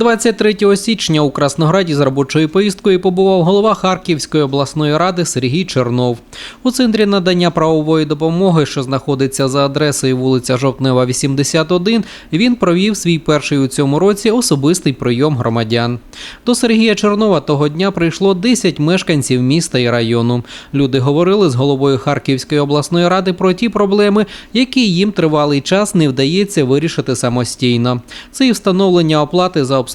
23 січня у Краснограді з робочою поїздкою побував голова Харківської обласної ради Сергій Чернов. У центрі надання правової допомоги, що знаходиться за адресою вулиця Жовтнева, 81, він провів свій перший у цьому році особистий прийом громадян. До Сергія Чернова того дня прийшло 10 мешканців міста і району. Люди говорили з головою Харківської обласної ради про ті проблеми, які їм тривалий час не вдається вирішити самостійно. Це і встановлення оплати за обслуговування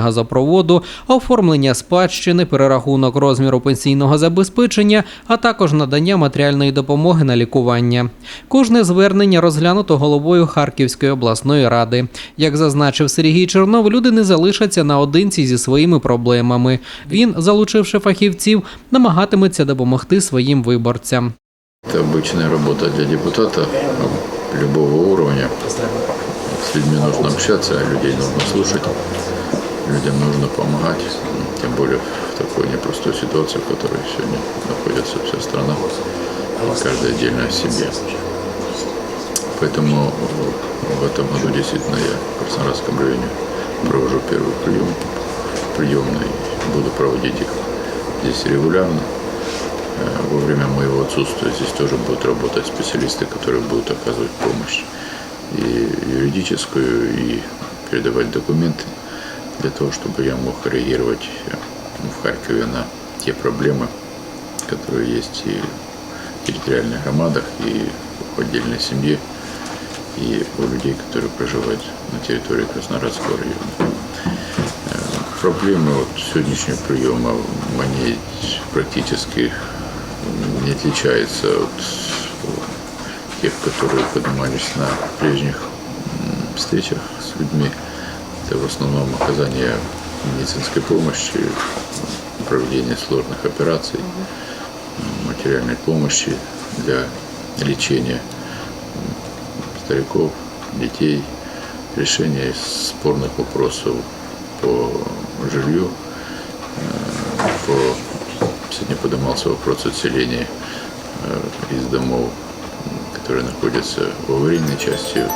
газопроводу, оформлення спадщини, перерахунок розміру пенсійного забезпечення, а також надання матеріальної допомоги на лікування. Кожне звернення розглянуто головою Харківської обласної ради. Як зазначив Сергій Чернов, люди не залишаться наодинці зі своїми проблемами. Він, залучивши фахівців, намагатиметься допомогти своїм виборцям. Это обычная работа для депутата любого уровня. Людьми нужно общаться, людей нужно слушать, людям нужно помогать. Тем более в такой непростой ситуации, в которой сегодня находится вся страна, и каждый отдельно о себе. Поэтому в этом году действительно я в Краснодарском районе провожу первый прием, приемный, буду проводить их здесь регулярно. Э, Во время моего отсутствия здесь тоже будут работать специалисты, которые будут оказывать помощь и юридическую, и передавать документы для того, чтобы я мог реагировать э, в Харькове на те проблемы, которые есть и в территориальных громадах, и в отдельной семье, и у людей, которые проживают на территории Краснодарского района. Э, Проблемы вот сегодняшнего приема, они практически не отличаются от тех, которые поднимались на прежних встречах с людьми. Это в основном оказание медицинской помощи, проведение сложных операций, материальной помощи для лечения стариков, детей, решение спорных вопросов по жилью, э, по Сегодня поднимался вопрос отселения э, из домов, которые находятся в аварийной части э,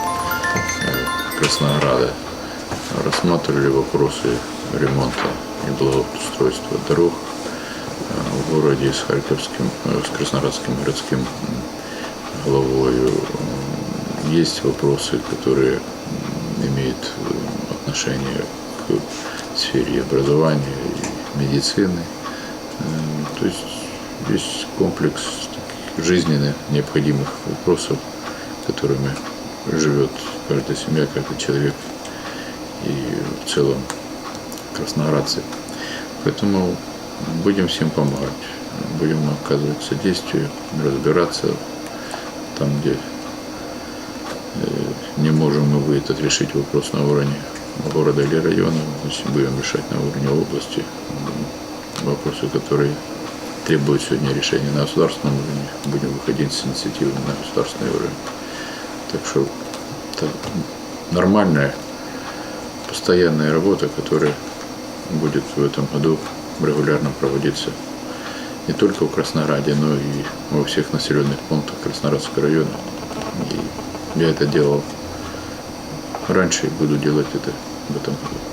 Краснограда. Рассматривали вопросы ремонта и благоустройства дорог э, в городе с Харьковским, э, с Краснодарским городским главою. Есть вопросы, которые имеют отношение к сфере образования и медицины. То есть есть комплекс жизненно необходимых вопросов, которыми живет каждая семья, каждый человек и в целом красноградцы. Поэтому будем всем помогать, будем оказывать содействие, разбираться там, где э, не можем мы будет отрешить вопрос на уровне города или района, значит, будем решать на уровне области вопросы, которые требуют сегодня решения на государственном уровне. Будем выходить с инициативой на государственный уровень. Так что это нормальная, постоянная работа, которая будет в этом году регулярно проводиться не только в Краснограде, но и во всех населенных пунктах Краснодарского района. И я это делал раньше и буду делать это в этом году.